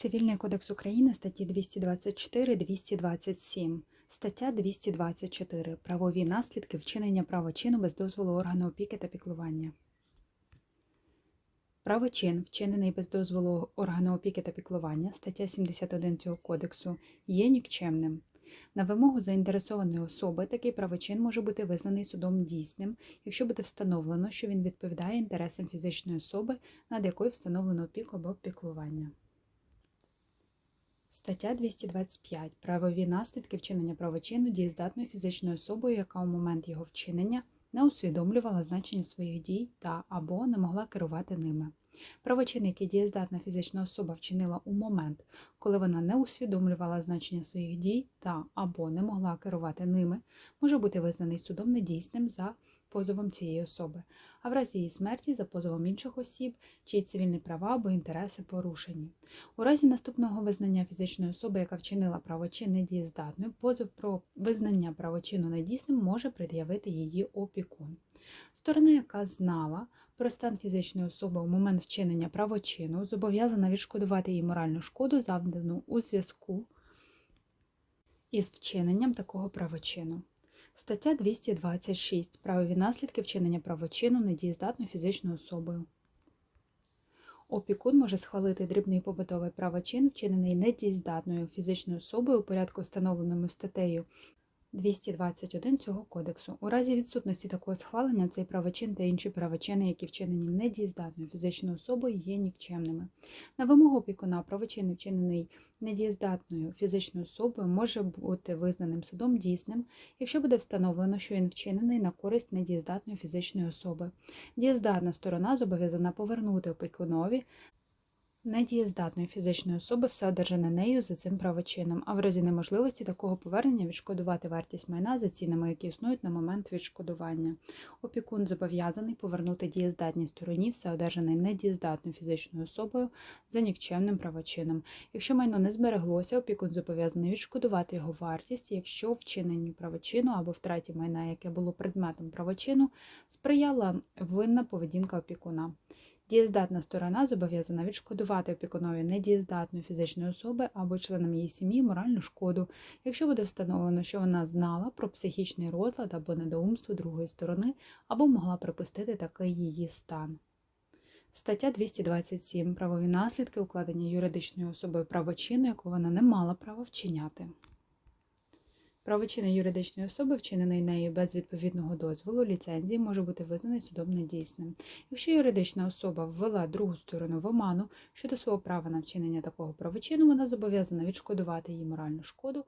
Цивільний кодекс України статті 224-227. Стаття 224. Правові наслідки вчинення правочину без дозволу органу опіки та піклування. Правочин, вчинений без дозволу органу опіки та піклування, стаття 71 цього кодексу, є нікчемним. На вимогу заінтересованої особи такий правочин може бути визнаний судом дійсним, якщо буде встановлено, що він відповідає інтересам фізичної особи, над якою встановлено опіку або піклування. Стаття 225. Правові наслідки вчинення правочину дієздатною фізичною особою, яка у момент його вчинення не усвідомлювала значення своїх дій та або не могла керувати ними. Правочин, який дієздатна фізична особа вчинила у момент, коли вона не усвідомлювала значення своїх дій та або не могла керувати ними, може бути визнаний судом недійсним за позовом цієї особи, а в разі її смерті за позовом інших осіб, чиї цивільні права або інтереси порушені. У разі наступного визнання фізичної особи, яка вчинила правочин недієздатною, позов про визнання правочину недійсним може пред'явити її опікун. Сторона, яка знала про стан фізичної особи у момент вчинення правочину, зобов'язана відшкодувати їй моральну шкоду, завдану у зв'язку із вчиненням такого правочину. Стаття 226. Правові наслідки вчинення правочину недієздатною фізичною особою. Опікун може схвалити дрібний побутовий правочин, вчинений недієздатною фізичною особою у порядку, встановленому статтею 221 цього кодексу. У разі відсутності такого схвалення цей правочин та інші правочини, які вчинені недієздатною фізичною особою, є нікчемними. На вимогу опікуна правочин, вчинений недієздатною фізичною особою, може бути визнаним судом дійсним, якщо буде встановлено, що він вчинений на користь недієздатної фізичної особи. Дієздатна сторона зобов'язана повернути опікунові недієздатної фізичної особи все одержане нею за цим правочином, а в разі неможливості такого повернення відшкодувати вартість майна за цінами, які існують на момент відшкодування. Опікун зобов'язаний повернути дієздатній стороні все одержане недієздатною фізичною особою за нікчемним правочином. Якщо майно не збереглося, опікун зобов'язаний відшкодувати його вартість, якщо вчиненню правочину або втраті майна, яке було предметом правочину, сприяла винна поведінка опікуна. Дієздатна сторона зобов'язана відшкодувати опікунові недієздатної фізичної особи або членам її сім'ї моральну шкоду, якщо буде встановлено, що вона знала про психічний розлад або недоумство другої сторони, або могла припустити такий її стан. Стаття 227. Правові наслідки укладення юридичною особою правочину, яку вона не мала права вчиняти. Правочин юридичної особи, вчинений нею без відповідного дозволу, ліцензії, може бути визнаний судом недійсним. Якщо юридична особа ввела другу сторону в оману щодо свого права на вчинення такого правочину, вона зобов'язана відшкодувати їй моральну шкоду